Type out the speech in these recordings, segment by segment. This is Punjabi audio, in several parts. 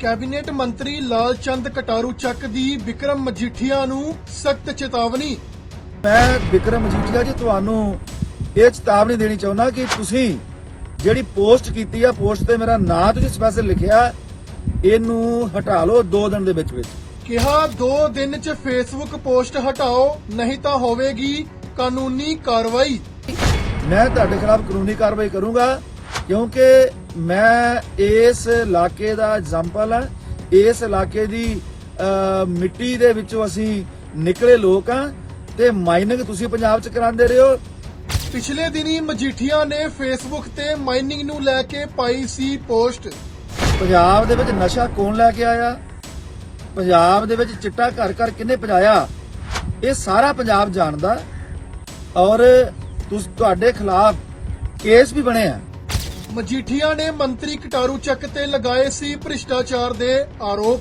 ਕੈਬਨਿਟ ਮੰਤਰੀ ਲਾਲਚੰਦ ਕਟਾਰੂ ਚੱਕ ਦੀ ਵਿਕਰਮ ਮਜੀਠੀਆ ਨੂੰ ਸਖਤ ਚੇਤਾਵਨੀ। ਮੈਂ ਵਿਕਰਮ ਮਜੀਠੀਆ ਜੀ ਤੁਹਾਨੂੰ ਇਹ ਚੇਤਾਵਨੀ ਦੇਣੀ ਚਾਹੁੰਦਾ ਕਿ ਤੁਸੀਂ ਜਿਹੜੀ ਪੋਸਟ ਕੀਤੀ ਆ ਪੋਸਟ ਤੇ ਮੇਰਾ ਨਾਂ ਤੁਸੀਂ ਸਪੈਸ਼ਲ ਲਿਖਿਆ ਇਹਨੂੰ ਹਟਾ ਲਓ 2 ਦਿਨ ਦੇ ਵਿੱਚ ਵਿੱਚ। ਕਿਹਾ 2 ਦਿਨ 'ਚ ਫੇਸਬੁੱਕ ਪੋਸਟ ਹਟਾਓ ਨਹੀਂ ਤਾਂ ਹੋਵੇਗੀ ਕਾਨੂੰਨੀ ਕਾਰਵਾਈ। ਮੈਂ ਤੁਹਾਡੇ ਖਿਲਾਫ ਕਾਨੂੰਨੀ ਕਾਰਵਾਈ ਕਰੂੰਗਾ ਕਿਉਂਕਿ ਮੈਂ ਇਸ ਇਲਾਕੇ ਦਾ ਐਗਜ਼ਾਮਪਲ ਆ। ਇਸ ਇਲਾਕੇ ਦੀ ਮਿੱਟੀ ਦੇ ਵਿੱਚੋਂ ਅਸੀਂ ਨਿਕਲੇ ਲੋਕ ਆ ਤੇ ਮਾਈਨਿੰਗ ਤੁਸੀਂ ਪੰਜਾਬ 'ਚ ਕਰਾਉਂਦੇ ਰਹੇ ਹੋ। ਪਿਛਲੇ ਦਿਨੀ ਮਜੀਠੀਆ ਨੇ ਫੇਸਬੁੱਕ ਤੇ ਮਾਈਨਿੰਗ ਨੂੰ ਲੈ ਕੇ ਪਾਈ ਸੀ ਪੋਸਟ। ਪੰਜਾਬ ਦੇ ਵਿੱਚ ਨਸ਼ਾ ਕੌਣ ਲੈ ਕੇ ਆਇਆ? ਪੰਜਾਬ ਦੇ ਵਿੱਚ ਚਿੱਟਾ ਘਰ ਘਰ ਕਿੰਨੇ ਪਜਾਇਆ? ਇਹ ਸਾਰਾ ਪੰਜਾਬ ਜਾਣਦਾ। ਔਰ ਤੁਸ ਤੁਹਾਡੇ ਖਿਲਾਫ ਕੇਸ ਵੀ ਬਣੇ ਆ। ਮਜੀਠੀਆ ਨੇ ਮੰਤਰੀ ਕਟਾਰੂ ਚੱਕ ਤੇ ਲਗਾਏ ਸੀ ਭ੍ਰਿਸ਼ਟਾਚਾਰ ਦੇ ਆਰੋਪ।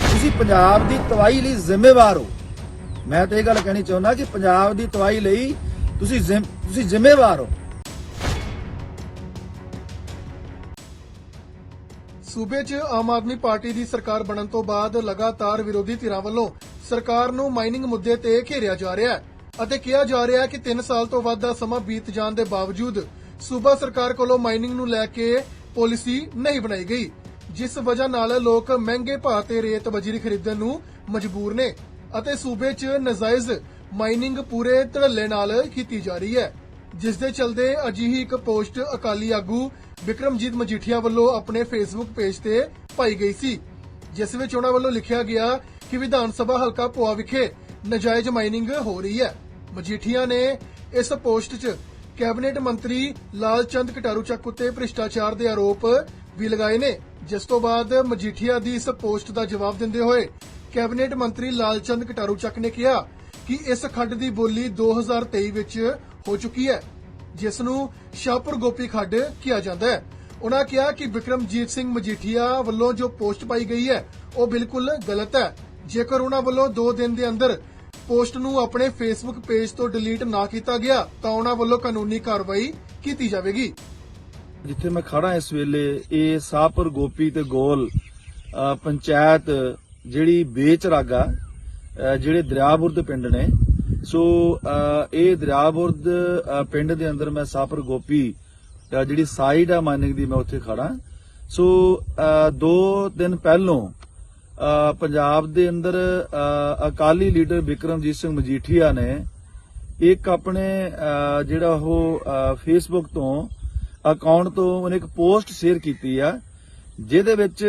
ਤੁਸੀਂ ਪੰਜਾਬ ਦੀ ਤਵਾਈ ਲਈ ਜ਼ਿੰਮੇਵਾਰ ਹੋ। ਮੈਂ ਤਾਂ ਇਹ ਗੱਲ ਕਹਿਣੀ ਚਾਹੁੰਦਾ ਕਿ ਪੰਜਾਬ ਦੀ ਤਵਾਈ ਲਈ ਤੁਸੀਂ ਤੁਸੀਂ ਜ਼ਿੰਮੇਵਾਰ ਹੋ। ਸੂਬੇ 'ਚ ਆਮ ਆਦਮੀ ਪਾਰਟੀ ਦੀ ਸਰਕਾਰ ਬਣਨ ਤੋਂ ਬਾਅਦ ਲਗਾਤਾਰ ਵਿਰੋਧੀ ਧਿਰਾਂ ਵੱਲੋਂ ਸਰਕਾਰ ਨੂੰ ਮਾਈਨਿੰਗ ਮੁੱਦੇ ਤੇ ਘੇਰਿਆ ਜਾ ਰਿਹਾ ਹੈ ਅਤੇ ਕਿਹਾ ਜਾ ਰਿਹਾ ਹੈ ਕਿ 3 ਸਾਲ ਤੋਂ ਵੱਧ ਦਾ ਸਮਾਂ ਬੀਤ ਜਾਣ ਦੇ ਬਾਵਜੂਦ ਸੂਬਾ ਸਰਕਾਰ ਕੋਲੋਂ ਮਾਈਨਿੰਗ ਨੂੰ ਲੈ ਕੇ ਪਾਲਿਸੀ ਨਹੀਂ ਬਣਾਈ ਗਈ, ਜਿਸ ਵਜ੍ਹਾ ਨਾਲ ਲੋਕ ਮਹਿੰਗੇ ਭਾਅ ਤੇ ਰੇਤ ਬਜਰੀ ਖਰੀਦਣ ਨੂੰ ਮਜਬੂਰ ਨੇ ਅਤੇ ਸੂਬੇ 'ਚ ਨਜਾਇਜ਼ ਮਾਈਨਿੰਗ ਪੂਰੇ ਧੜੱਲੇ ਨਾਲ ਕੀਤੀ ਜਾ ਰਹੀ ਹੈ, ਜਿਸ ਦੇ ਚਲਦੇ ਅਜਿਹੀ ਇੱਕ ਪੋਸਟ ਅਕਾਲੀ ਆਗੂ ਵਿਕਰਮਜੀਤ ਮਜੀਠੀਆ ਵੱਲੋਂ ਆਪਣੇ ਫੇਸਬੁੱਕ ਪੇਜ ਤੇ ਪਾਈ ਗਈ ਸੀ, ਜਿਸ ਵਿੱਚ ਉਹਨਾਂ ਵੱਲੋਂ ਲਿਖਿਆ ਗਿਆ ਕਿ ਵਿਧਾਨ ਸਭਾ ਹਲਕਾ ਭੋਆ ਵਿਖੇ ਨਜਾਇਜ਼ ਮਾਈਨਿੰਗ ਹੋ ਰਹੀ ਹੈ। ਮਜੀਠੀਆ ਨੇ ਇਸ ਪੋਸਟ 'ਚ ਕੈਬਨਿਟ ਮੰਤਰੀ ਲਾਲਚੰਦ ਕਟਾਰੂ ਚੱਕ ਉੱਤੇ ਭ੍ਰਿਸ਼ਟਾਚਾਰ ਦੇ ਆਰੋਪ ਵੀ ਲਗਾਏ ਨੇ, ਜਿਸ ਤੋਂ ਬਾਅਦ ਮਜੀਠੀਆ ਦੀ ਇਸ ਪੋਸਟ ਦਾ ਜਵਾਬ ਦਿੰਦੇ ਹੋਏ ਕੈਬਨਿਟ ਮੰਤਰੀ ਲਾਲਚੰਦ ਕਟਾਰੂ ਚੱਕ ਨੇ ਕਿਹਾ ਕਿ ਇਸ ਖੱਡ ਦੀ ਬੋਲੀ 2023 ਵਿੱਚ ਹੋ ਚੁੱਕੀ ਹੈ, ਜਿਸ ਨੂੰ ਸ਼ਾਹਪੁਰ ਗੋਪੀ ਖੱਡ ਕਿਹਾ ਜਾਂਦਾ ਹੈ। ਉਹਨਾਂ ਕਿਹਾ ਕਿ ਵਿਕਰਮਜੀਤ ਸਿੰਘ ਮਜੀਠੀਆ ਵੱਲੋਂ ਜੋ ਪੋਸਟ ਪਾਈ ਗਈ ਹੈ, ਉਹ ਬਿਲਕੁਲ ਗਲਤ ਹੈ। ਜੇਕਰ ਉਹਨਾਂ ਵੱਲੋਂ 2 ਦਿਨ ਦੇ ਅੰਦਰ ਪੋਸਟ ਨੂੰ ਆਪਣੇ ਫੇਸਬੁੱਕ ਪੇਜ ਤੋਂ ਡਿਲੀਟ ਨਾ ਕੀਤਾ ਗਿਆ ਤਾਂ ਉਹਨਾਂ ਵੱਲੋਂ ਕਾਨੂੰਨੀ ਕਾਰਵਾਈ ਕੀਤੀ ਜਾਵੇਗੀ। ਜਿੱਥੇ ਮੈਂ ਖੜਾ ਇਸ ਵੇਲੇ ਇਹ ਸਾਹਪੁਰ ਗੋਪੀ ਤੇ ਗੋਲ ਪੰਚਾਇਤ ਜਿਹੜੀ ਬੇਚਰਾਗਾ ਅ, ਜਿਹੜੇ ਦਰਿਆਬੁਰਦ ਪਿੰਡ ਨੇ। ਸੋ ਇਹ ਦਰਿਆਬੁਰਦ ਅ, ਪਿੰਡ ਦੇ ਅੰਦਰ ਮੈਂ ਸਾਹਪੁਰ ਗੋਪੀ ਜਿਹੜੀ ਸਾਈਡ ਆ ਮਾਈਨਿੰਗ ਦੀ ਮੈਂ ਉੱਥੇ ਖੜਾ ਸੋ ਅ, ਦੋ ਦਿਨ ਪਹਿਲੋਂ ਪੰਜਾਬ ਦੇ ਅੰਦਰ ਅਕਾਲੀ ਲੀਡਰ ਵਿਕਰਮਜੀਤ ਸਿੰਘ ਮਜੀਠੀਆ ਨੇ ਇੱਕ ਆਪਣੇ ਜਿਹੜਾ ਉਹ ਫੇਸਬੁੱਕ ਤੋਂ ਅਕਾਊਂਟ ਤੋਂ ਉਹਨੇ ਇੱਕ ਪੋਸਟ ਸ਼ੇਅਰ ਕੀਤੀ ਆ ਜਿਹਦੇ ਵਿੱਚ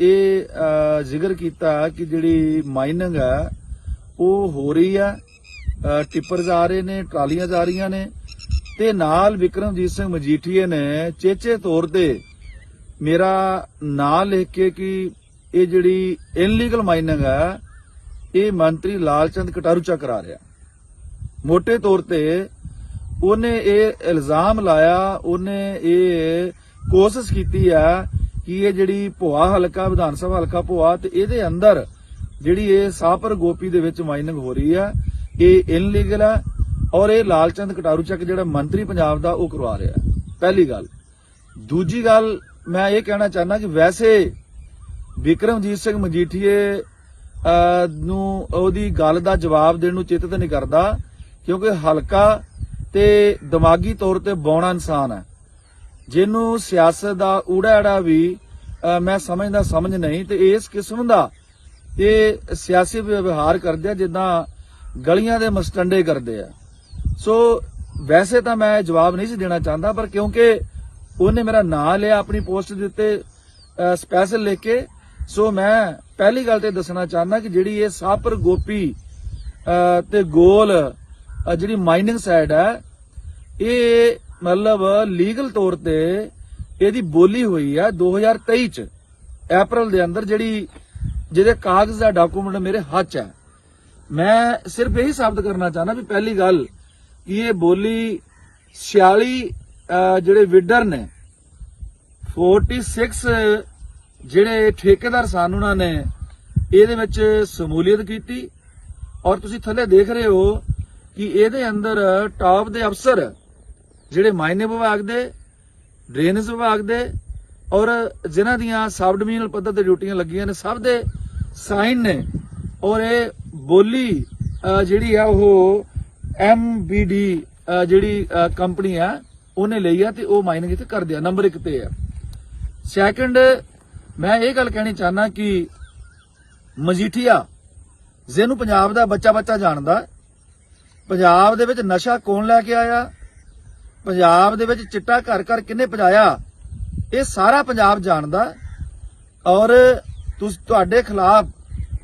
ਇਹ ਜ਼ਿਕਰ ਕੀਤਾ ਕਿ ਜਿਹੜੀ ਮਾਈਨਿੰਗ ਆ ਉਹ ਹੋ ਰਹੀ ਆ ਅ, ਟਿੱਪਰਸ ਆ ਰਹੇ ਨੇ ਟਰਾਲੀਆਂ ਜਾ ਰਹੀਆਂ ਨੇ ਤੇ ਨਾਲ ਵਿਕਰਮਜੀਤ ਸਿੰਘ ਮਜੀਠੀਏ ਨੇ ਚੇਚੇ ਤੌਰ ਤੇ ਮੇਰਾ ਨਾਂ ਲਿਖ ਕੇ ਕਿ ਇਹ ਜਿਹੜੀ ਇਨਲੀਗਲ ਮਾਈਨਿੰਗ ਹੈ, ਇਹ ਮੰਤਰੀ ਲਾਲਚੰਦ ਕਟਾਰੂ ਚੱਕ ਕਰਾ ਰਿਹਾ। ਮੋٹے ਤੌਰ ਤੇ ਉਹਨੇ ਇਹ ਇਲਜ਼ਾਮ ਲਾਇਆ, ਉਹਨੇ ਇਹ ਕੋਸ਼ਿਸ਼ ਕੀਤੀ ਆ ਕਿ ਇਹ ਜਿਹੜੀ ਭੋਆ ਹਲਕਾ, ਵਿਧਾਨ ਸਭਾ ਹਲਕਾ ਭੋਆ, ਤੇ ਇਹਦੇ ਅੰਦਰ ਜਿਹੜੀ ਇਹ ਸਾਪਰ ਗੋਪੀ ਦੇ ਵਿੱਚ ਮਾਈਨਿੰਗ ਹੋ ਰਹੀ ਆ ਇਹ ਇਨਲੀਗਲ ਆ ਔਰ ਇਹ ਲਾਲਚੰਦ ਕਟਾਰੂ ਚੱਕ ਜਿਹੜਾ ਮੰਤਰੀ ਪੰਜਾਬ ਦਾ ਉਹ ਕਰਵਾ ਰਿਹਾ। ਪਹਿਲੀ ਗੱਲ। ਦੂਜੀ ਗੱਲ, ਮੈਂ ਇਹ ਕਹਿਣਾ ਚਾਹੁੰਦਾ ਕਿ ਵੈਸੇ ਵਿਕਰਮਜੀਤ ਸਿੰਘ ਮਜੀਠੀਏ ਨੂੰ ਉਹਦੀ ਗੱਲ ਦਾ ਜਵਾਬ ਦੇਣ ਨੂੰ ਚਿੱਤਤ ਨਹੀਂ ਕਰਦਾ, ਕਿਉਂਕਿ ਹਲਕਾ ਤੇ ਦਿਮਾਗੀ ਤੌਰ ਤੇ ਬੌਣਾ ਇਨਸਾਨ ਹੈ। ਜਿਹਨੂੰ ਸਿਆਸਤ ਦਾ ਊੜਾ ਵੀ ਮੈਂ ਸਮਝਦਾ ਸਮਝ ਨਹੀਂ, ਤੇ ਇਸ ਕਿਸਮ ਦਾ ਇਹ ਸਿਆਸੀ ਵਿਵਹਾਰ ਕਰਦੇ ਆ, ਜਿੱਦਾਂ ਗਲੀਆਂ ਦੇ ਮਸਟੰਡੇ ਕਰਦੇ ਆ। ਸੋ ਵੈਸੇ ਤਾਂ ਮੈਂ ਜਵਾਬ ਨਹੀਂ ਸੀ ਦੇਣਾ ਚਾਹੁੰਦਾ, ਪਰ ਕਿਉਂਕਿ ਉਹਨੇ ਮੇਰਾ ਨਾਂ ਲਿਆ, ਆਪਣੀ ਪੋਸਟ ਦੇ ਉੱਤੇ ਸਪੈਸ਼ਲ ਲਿਖ ਕੇ ਸੋ ਮੈਂ ਪਹਿਲੀ ਗੱਲ ਤੇ ਦੱਸਣਾ ਚਾਹੁੰਦਾ ਕਿ ਜਿਹੜੀ ਇਹ ਸਾਪਰ ਗੋਪੀ ਅਹ, ਤੇ ਗੋਲ ਜਿਹੜੀ ਮਾਈਨਿੰਗ ਸਾਈਡ ਹੈ ਇਹ ਮਤਲਬ ਲੀਗਲ ਤੌਰ ਤੇ ਇਹਦੀ ਬੋਲੀ ਹੋਈ ਆ 2023 ਚ ਅਪ੍ਰੈਲ ਦੇ ਅੰਦਰ ਜਿਹੜੀ ਜਿਹਦੇ ਕਾਗਜ਼ ਦਾ ਡਾਕੂਮੈਂਟ ਮੇਰੇ ਹੱਥ 'ਚ ਹੈ। ਮੈਂ ਸਿਰਫ ਇਹੀ ਸਾਬਤ ਕਰਨਾ ਚਾਹਨਾ ਵੀ ਪਹਿਲੀ ਗੱਲ ਕਿ ਇਹ ਬੋਲੀ 46 ਜਿਹੜੇ ਵਿਡਰ ਨੇ 46 ਜਿਹੜੇ ਠੇਕੇਦਾਰ ਸਨ ਉਹਨਾਂ ਨੇ, ਇਹਦੇ ਵਿੱਚ ਸਮੂਲੀਅਤ ਕੀਤੀ ਔਰ ਤੁਸੀਂ ਥੱਲੇ ਦੇਖ ਰਹੇ ਹੋ ਕਿ ਇਹਦੇ ਅੰਦਰ ਟਾਪ ਦੇ ਅਫਸਰ ਜਿਹੜੇ ਮਾਇਨੇ ਵਿਭਾਗ ਦੇ ਡਰੇਨੇਜ ਵਿਭਾਗ ਦੇ ਔਰ ਜਿਨ੍ਹਾਂ ਦੀਆਂ ਸਬ ਡਿਵੀਜ਼ਨਲ ਪੱਧਰ ਤੇ ਡਿਊਟੀਆਂ ਲੱਗੀਆਂ ਨੇ, ਸਭ ਦੇ ਸਾਈਨ ਨੇ ਔਰ ਇਹ ਬੋਲੀ ਜਿਹੜੀ ਆ ਉਹ ਐਮਬੀਡੀ ਜਿਹੜੀ ਕੰਪਨੀ ਆ, ਉਹਨੇ ਲਈ ਆ ਤੇ ਉਹ ਮਾਈਨਿੰਗ ਇੱਥੇ ਕਰਦੇ ਆ। ਨੰਬਰ 1 ਤੇ ਆ। ਸੈਕੰਡ ਮੈਂ ਇਹ ਗੱਲ ਕਹਿਣੀ ਚਾਹਨਾ ਕਿ ਮਜੀਠੀਆ, ਜਿਹਨੂੰ ਪੰਜਾਬ ਦਾ ਬੱਚਾ ਬੱਚਾ ਜਾਣਦਾ ਪੰਜਾਬ ਦੇ ਵਿੱਚ ਨਸ਼ਾ ਕੌਣ ਲੈ ਕੇ ਆਇਆ? ਪੰਜਾਬ ਦੇ ਵਿੱਚ ਚਿੱਟਾ ਘਰ ਘਰ ਕਿੰਨੇ ਪਜਾਇਆ? ਇਹ ਸਾਰਾ ਪੰਜਾਬ ਜਾਣਦਾ ਔਰ ਤੁਸ, ਤੁਹਾਡੇ ਖਿਲਾਫ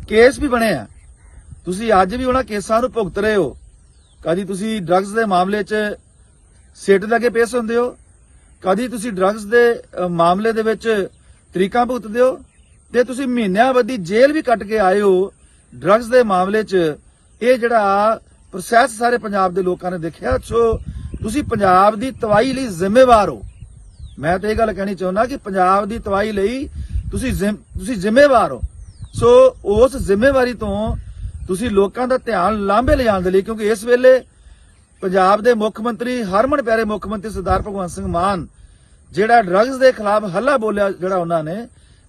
ਕੇਸ ਵੀ ਬਣੇ ਆ। ਤੁਸੀਂ ਅੱਜ ਵੀ ਉਹਨਾਂ ਕੇਸਾਂ ਨੂੰ ਭੁਗਤ ਰਹੇ ਹੋ। ਕਦੀ ਤੁਸੀਂ ਡਰੱਗਸ ਦੇ ਮਾਮਲੇ 'ਚ ਸਿੱਟ ਦੇ ਅੱਗੇ ਪੇਸ਼ ਹੁੰਦੇ ਹੋ? ਕਦੀ ਤੁਸੀਂ ਡਰੱਗਸ ਦੇ ਮਾਮਲੇ ਦੇ ਵਿੱਚ ਤਰੀਕਾ ਭੁਗਤਦੇ ਹੋ ਤੇ ਤੁਸੀਂ ਮਹੀਨਿਆਂ ਬੱਧੀ ਜੇਲ੍ਹ ਵੀ ਕੱਟ ਕੇ ਆਏ ਹੋ ਡਰੱਗਸ ਦੇ ਮਾਮਲੇ 'ਚ। ਇਹ ਜਿਹੜਾ ਪ੍ਰੋਸੈਸ ਸਾਰੇ ਪੰਜਾਬ ਦੇ ਲੋਕਾਂ ਨੇ ਦੇਖਿਆ। ਸੋ ਤੁਸੀਂ ਪੰਜਾਬ ਦੀ ਤਵਾਈ ਲਈ ਜ਼ਿੰਮੇਵਾਰ ਹੋ। ਮੈਂ ਤਾਂ ਇਹ ਗੱਲ ਕਹਿਣੀ ਚਾਹੁੰਦਾ ਕਿ ਪੰਜਾਬ ਦੀ ਤਵਾਈ ਲਈ ਤੁਸੀਂ ਤੁਸੀਂ ਜ਼ਿੰਮੇਵਾਰ ਹੋ। ਸੋ ਉਸ ਜ਼ਿੰਮੇਵਾਰੀ ਤੋਂ ਤੁਸੀਂ ਲੋਕਾਂ ਦਾ ਧਿਆਨ ਲਾਂਭੇ ਲਿਜਾਣ ਦੇ ਲਈ, ਕਿਉਂਕਿ ਇਸ ਵੇਲੇ ਪੰਜਾਬ ਦੇ ਮੁੱਖ ਮੰਤਰੀ ਹਰਮਨ ਪਿਆਰੇ ਮੁੱਖ ਮੰਤਰੀ ਸਰਦਾਰ ਭਗਵੰਤ ਸਿੰਘ ਮਾਨ ਜਿਹੜਾ ਡਰੱਗਸ ਦੇ ਖਿਲਾਫ ਹੱਲਾ ਬੋਲਿਆ ਜਿਹੜਾ ਉਹਨਾਂ ਨੇ,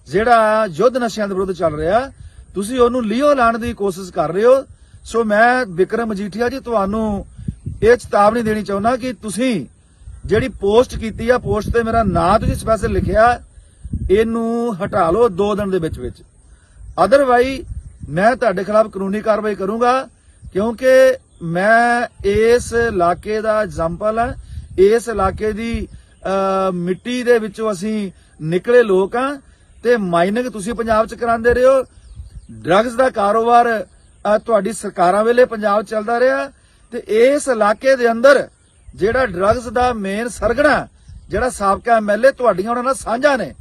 ਜਿਹੜਾ ਯੁੱਧ ਨਸ਼ਿਆਂ ਦੇ ਵਿਰੁੱਧ ਚੱਲ ਰਿਹਾ, ਤੁਸੀਂ ਉਹਨੂੰ ਲਿਓ ਲਾਣ ਦੀ ਕੋਸ਼ਿਸ਼ ਕਰ ਰਹੇ ਹੋ। ਸੋ ਮੈਂ ਵਿਕਰਮ ਮਜੀਠੀਆ ਜੀ, ਤੁਹਾਨੂੰ ਇਹ ਚੇਤਾਵਨੀ ਦੇਣੀ ਚਾਹੁੰਦਾ ਕਿ ਤੁਸੀਂ ਜਿਹੜੀ ਪੋਸਟ ਕੀਤੀ ਆ, ਪੋਸਟ ਤੇ ਮੇਰਾ ਨਾਂ ਤੁਸੀਂ ਸਪੈਸ਼ਲ ਲਿਖਿਆ, ਇਹਨੂੰ ਹਟਾ ਲਓ 2 ਦਿਨ ਦੇ ਵਿੱਚ ਵਿੱਚ। ਅਦਰਵਾਈ ਮੈਂ ਤੁਹਾਡੇ ਖਿਲਾਫ ਕਾਨੂੰਨੀ ਕਾਰਵਾਈ ਕਰੂੰਗਾ, ਕਿਉਂਕਿ ਮੈਂ ਇਸ ਇਲਾਕੇ ਦਾ ਐਗਜ਼ਾਮਪਲ ਹਾਂ ਇਸ ਇਲਾਕੇ ਦੀ ਮਿੱਟੀ ਦੇ ਵਿੱਚੋਂ ਅਸੀਂ ਨਿਕਲੇ ਲੋਕ ਆ ਤੇ ਮਾਈਨਿੰਗ ਤੁਸੀਂ ਪੰਜਾਬ 'ਚ ਕਰਾਉਂਦੇ ਰਹੇ। ਹੋ ਡਰੱਗਸ ਦਾ ਕਾਰੋਬਾਰ ਤੁਹਾਡੀ ਸਰਕਾਰਾਂ ਵੇਲੇ ਪੰਜਾਬ 'ਚ ਚੱਲਦਾ ਰਿਹਾ ਤੇ ਇਸ ਇਲਾਕੇ ਦੇ ਅੰਦਰ ਜਿਹੜਾ ਡਰੱਗਸ ਦਾ ਮੇਨ ਸਰਗਣਾ, ਜਿਹੜਾ ਸਾਬਕਾ ਐਮਐਲਏ ਤੁਹਾਡੀਆਂ ਉਹਨਾਂ ਨਾਲ ਸਾਂਝਾ ਨੇ।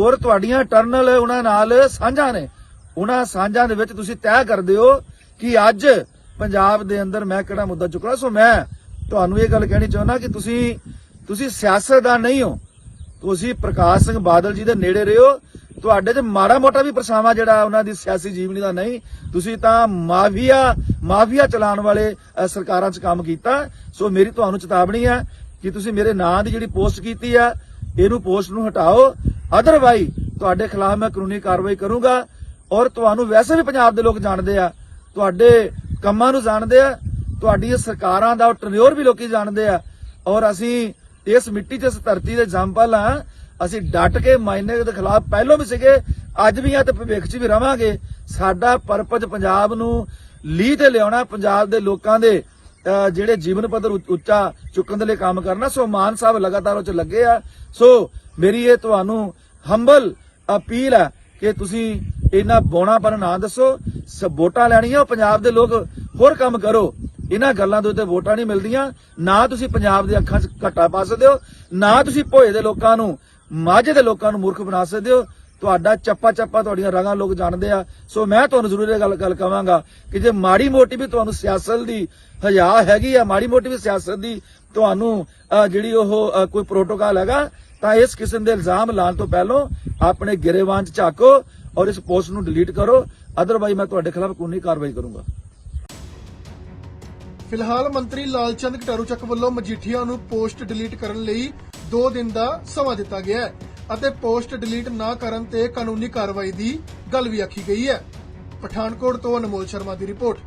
ਔਰ ਤੁਹਾਡੀਆਂ ਟਰਨਲ ਉਹਨਾਂ ਨਾਲ ਸਾਂਝਾ ਨੇ। ਉਹਨਾਂ ਸਾਂਝਾਂ ਦੇ ਵਿੱਚ ਤੁਸੀਂ ਤੈਅ ਕਰਦੇ ਹੋ ਕਿ ਅੱਜ ਪੰਜਾਬ ਦੇ ਅੰਦਰ ਮੈਂ ਕਿਹੜਾ ਮੁੱਦਾ ਚੁੱਕਣਾ। ਸੋ ਮੈਂ ਤੁਹਾਨੂੰ ਇਹ ਗੱਲ ਕਹਿਣੀ ਚਾਹੁੰਦਾ ਕਿ ਤੁਸੀਂ ਤੁਸੀਂ ਸਿਆਸਤਦਾਨ ਨਹੀਂ ਹੋ, ਤੁਸੀਂ ਪ੍ਰਕਾਸ਼ ਸਿੰਘ ਬਾਦਲ ਜੀ ਦੇ ਨੇੜੇ ਰਹੇ ਹੋ ਤੁਹਾਡੇ 'ਚ ਮਾੜਾ ਮੋਟਾ ਵੀ ਪਰਛਾਵਾਂ ਜਿਹੜਾ ਉਹਨਾਂ ਦੀ ਸਿਆਸੀ ਜੀਵਨੀ ਦਾ ਨਹੀਂ, ਤੁਸੀਂ ਤਾਂ ਮਾਫੀਆ ਮਾਫੀਆ ਚਲਾਉਣ ਵਾਲੇ ਸਰਕਾਰਾਂ 'ਚ ਕੰਮ ਕੀਤਾ, ਸੋ ਮੇਰੀ ਤੁਹਾਨੂੰ ਚੇਤਾਵਨੀ ਹੈ ਕਿ ਤੁਸੀਂ ਮੇਰੇ ਨਾਂ ਦੀ ਜਿਹੜੀ ਪੋਸਟ ਕੀਤੀ ਆ, ਇਹਨੂੰ ਪੋਸਟ ਨੂੰ ਹਟਾਓ ਅਦਰਵਾਈਜ਼ ਤੁਹਾਡੇ ਖਿਲਾਫ ਮੈਂ ਕਾਨੂੰਨੀ ਕਾਰਵਾਈ ਕਰੂੰਗਾ, ਔਰ ਤੁਹਾਨੂੰ ਵੈਸੇ ਵੀ ਪੰਜਾਬ ਦੇ ਲੋਕ ਜਾਣਦੇ ਆ, ਤੁਹਾਡੇ ਕੰਮਾਂ ਨੂੰ ਜਾਣਦੇ ਆ ਤੁਹਾਡੀ ਸਰਕਾਰਾਂ ਦਾ ਟਰਨਿਓਰ ਵੀ ਲੋਕੀ ਜਾਣਦੇ ਆ, ਔਰ ਅਸੀਂ ਇਸ ਮਿੱਟੀ 'ਚ ਇਸ ਧਰਤੀ ਦੇ ਜੰਪਲ ਆ ਅਸੀਂ ਡਟ ਕੇ ਮਾਇਨੇ ਦੇ ਖਿਲਾਫ ਪਹਿਲਾਂ ਵੀ ਸੀਗੇ, ਅੱਜ ਵੀ ਆ ਤੇ ਭਵਿੱਖ 'ਚ ਵੀ ਰਵਾਂਗੇ। ਸਾਡਾ ਪਰਪਸ ਪੰਜਾਬ ਨੂੰ ਲੀਹ ਤੇ ਲਿਆਉਣਾ, ਪੰਜਾਬ ਦੇ ਲੋਕਾਂ ਦੇ ਜਿਹੜੇ ਜੀਵਨ ਪੱਧਰ ਉੱਚ- ਉੱਚਾ ਚੁੱਕਣ ਦੇ ਲਈ ਕੰਮ ਕਰਨਾ। ਸੋ ਮਾਨ ਸਾਹਿਬ ਲਗਾਤਾਰ ਉਹ 'ਚ ਲੱਗੇ ਆ। ਸੋ ਮੇਰੀ ਇਹ ਤੁਹਾਨੂੰ ਹੰਬਲ ਅਪੀਲ ਹੈ ਕਿ ਤੁਸੀਂ ਇਹਨਾਂ ਬੋਣਾਪਨ ਨਾ ਦੱਸੋ। ਵੋਟਾਂ ਲੈਣੀਆਂ ਉਹ ਪੰਜਾਬ ਦੇ ਲੋਕ ਹੋਰ ਕੰਮ ਕਰੋ। ਇਹਨਾਂ ਗੱਲਾਂ ਦੇ ਉੱਤੇ ਵੋਟਾਂ ਨਹੀਂ ਮਿਲਦੀਆਂ, ਨਾ ਤੁਸੀਂ ਪੰਜਾਬ ਦੇ ਅੱਖਾਂ 'ਚ ਘੱਟਾ ਪਾ ਸਕਦੇ ਹੋ, ਨਾ ਤੁਸੀਂ ਭੋਏ ਦੇ ਲੋਕਾਂ ਨੂੰ, ਮਾਝੇ ਦੇ ਲੋਕਾਂ ਨੂੰ ਮੂਰਖ ਬਣਾ ਸਕਦੇ ਹੋ। ਤੁਹਾਡਾ ਚੱਪਾ ਚੱਪਾ ਤੁਹਾਡੀਆਂ ਰਗਾਂ ਲੋਕ ਜਾਣਦੇ ਆ। ਸੋ ਮੈਂ ਤੁਹਾਨੂੰ ਜ਼ਰੂਰ ਇਹ ਗੱਲ ਗੱਲ ਕਵਾਂਗਾ ਕਿ ਜੇ ਮਾੜੀ ਮੋਟੀ ਵੀ ਤੁਹਾਨੂੰ ਸਿਆਸਤ ਦੀ ਹਯਾ ਹੈਗੀ ਆ, ਮਾੜੀ ਮੋਟੀ ਵੀ ਸਿਆਸਤ ਦੀ ਤੁਹਾਨੂੰ ਜਿਹੜੀ ਉਹ ਕੋਈ ਪ੍ਰੋਟੋਕਾਲ ਹੈਗਾ, ਤਾਂ ਇਸ ਕਿਸਮ ਦੇ ਇਲਜ਼ਾਮ ਲਾਉਣ ਤੋਂ ਪਹਿਲਾਂ ਆਪਣੇ ਗਿਰੇਵਾਨ ਚ ਝਾਕੋ ਔਰ ਇਸ ਪੋਸਟ ਨੂੰ ਡਿਲੀਟ ਕਰੋ। ਅਦਰਵਾਈਜ਼ ਮੈਂ ਤੁਹਾਡੇ ਖਿਲਾਫ ਕਾਨੂੰਨੀ ਕਾਰਵਾਈ ਕਰੂੰਗਾ। ਫਿਲਹਾਲ ਮੰਤਰੀ ਲਾਲਚੰਦ ਕਟਾਰੂ ਚੱਕ ਵੱਲੋਂ ਮਜੀਠੀਆ ਨੂੰ ਪੋਸਟ ਡਿਲੀਟ ਕਰਨ ਲਈ 2 ਦਿਨ ਦਾ ਸਮਾਂ ਦਿੱਤਾ ਗਿਆ ਹੈ ਅਤੇ ਪੋਸਟ ਡਿਲੀਟ ਨਾ ਕਰਨ ਤੇ ਕਾਨੂੰਨੀ ਕਾਰਵਾਈ ਦੀ ਗੱਲ ਵੀ ਆਖੀ ਗਈ ਹੈ। ਪਠਾਨਕੋਟ ਤੋਂ ਅਨਮੋਲ ਸ਼ਰਮਾ ਦੀ ਰਿਪੋਰਟ।